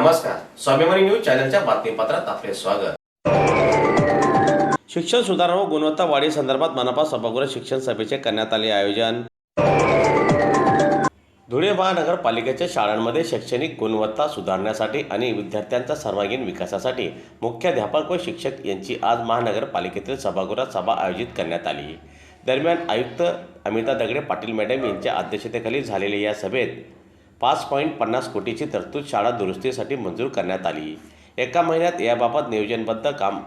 नमस्कार स्वाभिमानी न्यूज चॅनलच्या बातमीपत्रात आपले स्वागत. शिक्षण सुधारणा व गुणवत्ता वाढी संदर्भात मनपा सभागृह शिक्षण सभेचे करण्यात आले आयोजन. धुळे महानगरपालिकेच्या शाळांमध्ये शैक्षणिक गुणवत्ता सुधारण्यासाठी आणि विद्यार्थ्यांच्या सर्वांगीण विकासासाठी मुख्याध्यापक व शिक्षक यांची आज महानगरपालिकेतील सभागृहात सभा आयोजित करण्यात आली. दरम्यान आयुक्त अमिता दगडे पाटील मॅडम यांच्या अध्यक्षतेखाली झालेल्या या सभेत पाच पॉईंट पन्नास कोटीची तरतूद शाळा दुरुस्तीसाठी मंजूर करण्यात आली. एका महिन्यात याबाबत नियोजनबद्ध काम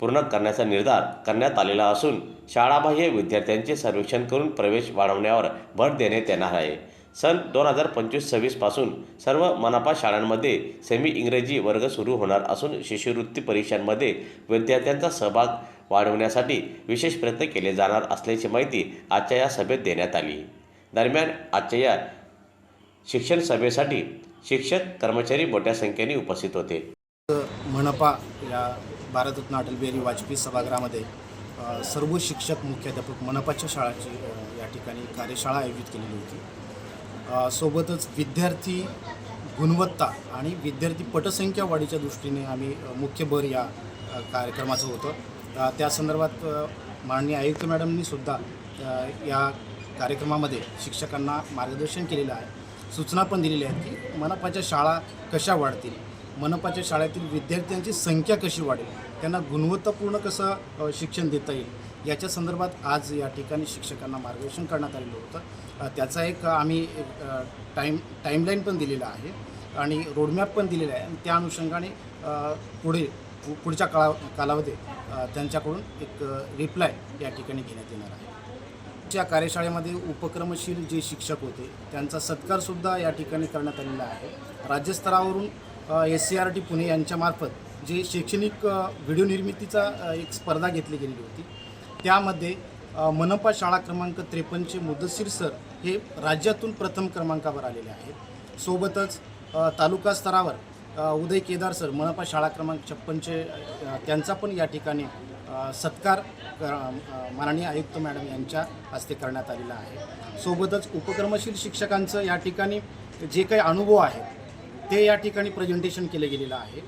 पूर्ण करण्याचा निर्धार करण्यात आलेला असून शाळाबाह्य विद्यार्थ्यांचे सर्वेक्षण करून प्रवेश वाढवण्यावर भर देण्यात येणार आहे. सन दोन हजार पंचवीस सव्वीसपासून सर्व मनापा शाळांमध्ये सेमी इंग्रजी वर्ग सुरू होणार असून शिष्यवृत्ती परीक्षांमध्ये विद्यार्थ्यांचा सहभाग वाढवण्यासाठी विशेष प्रयत्न केले जाणार असल्याची माहिती आजच्या या सभेत देण्यात आली. दरम्यान आजच्या या शिक्षण सभेसाठी शिक्षक कर्मचारी मोठ्या संख्येने उपस्थित होते. मनपा या भारतरत्न अटल बिहारी वाजपेयी सभागृहामध्ये सर्व शिक्षक मुख्याध्यापक मनपाच्या शाळाची या ठिकाणी कार्यशाळा आयोजित केलेली होती. सोबतच विद्यार्थी गुणवत्ता आणि विद्यार्थी पटसंख्या वाढीच्या दृष्टीने आम्ही मुख्य भर या कार्यक्रमाचं होतं. त्या संदर्भात माननीय आयुक्त मॅडमनीसुद्धा या कार्यक्रमामध्ये शिक्षकांना मार्गदर्शन केलेलं आहे. सूचना पण दिलेल्या आहेत की मनपाच्या शाळा कशा वाढतील? मनपाच्या शाळेतील विद्यार्थ्यांची संख्या कशी वाढेल? त्यांना गुणवत्तापूर्ण कसं शिक्षण देता येईल? याच्या संदर्भात आज या ठिकाणी शिक्षकांना मार्गदर्शन करण्यात आलेलं होतं. त्याचा एक आम्ही एक टाईम टाईमलाईन पण दिलेला आहे आणि रोडमॅप पण दिलेला आहे. आणि त्या अनुषंगाने पुढे पु- पुढच्या काळा कालावधीत त्यांच्याकडून एक रिप्लाय या ठिकाणी घेण्यात येणार आहे. च्या कार्यशाळेमध्ये उपक्रमशील जे शिक्षक होते त्यांचा सत्कारसुद्धा या ठिकाणी करण्यात आलेला आहे. राज्यस्तरावरून S C R T Pune यांच्यामार्फत जे शैक्षणिक व्हिडिओ निर्मितीचा एक स्पर्धा घेतली गेलेली होती. त्यामध्ये मनपा शाळा क्रमांक त्रेपन्नचे मुदस्सीर सर हे राज्यातून प्रथम क्रमांकावर आलेले आहेत. सोबतच तालुका स्तरावर उदय केदार सर मनपा शाळा क्रमांक छप्पनचे त्यांचा पण या ठिकाणी सत्कार माननीय आयुक्त मॅडम यांच्या हस्ते करण्यात आलेला आहे. सोबतच उपक्रमशील शिक्षकांचं या ठिकाणी जे काही अनुभव आहेत ते या ठिकाणी प्रेझेंटेशन केलं गेलेलं आहे.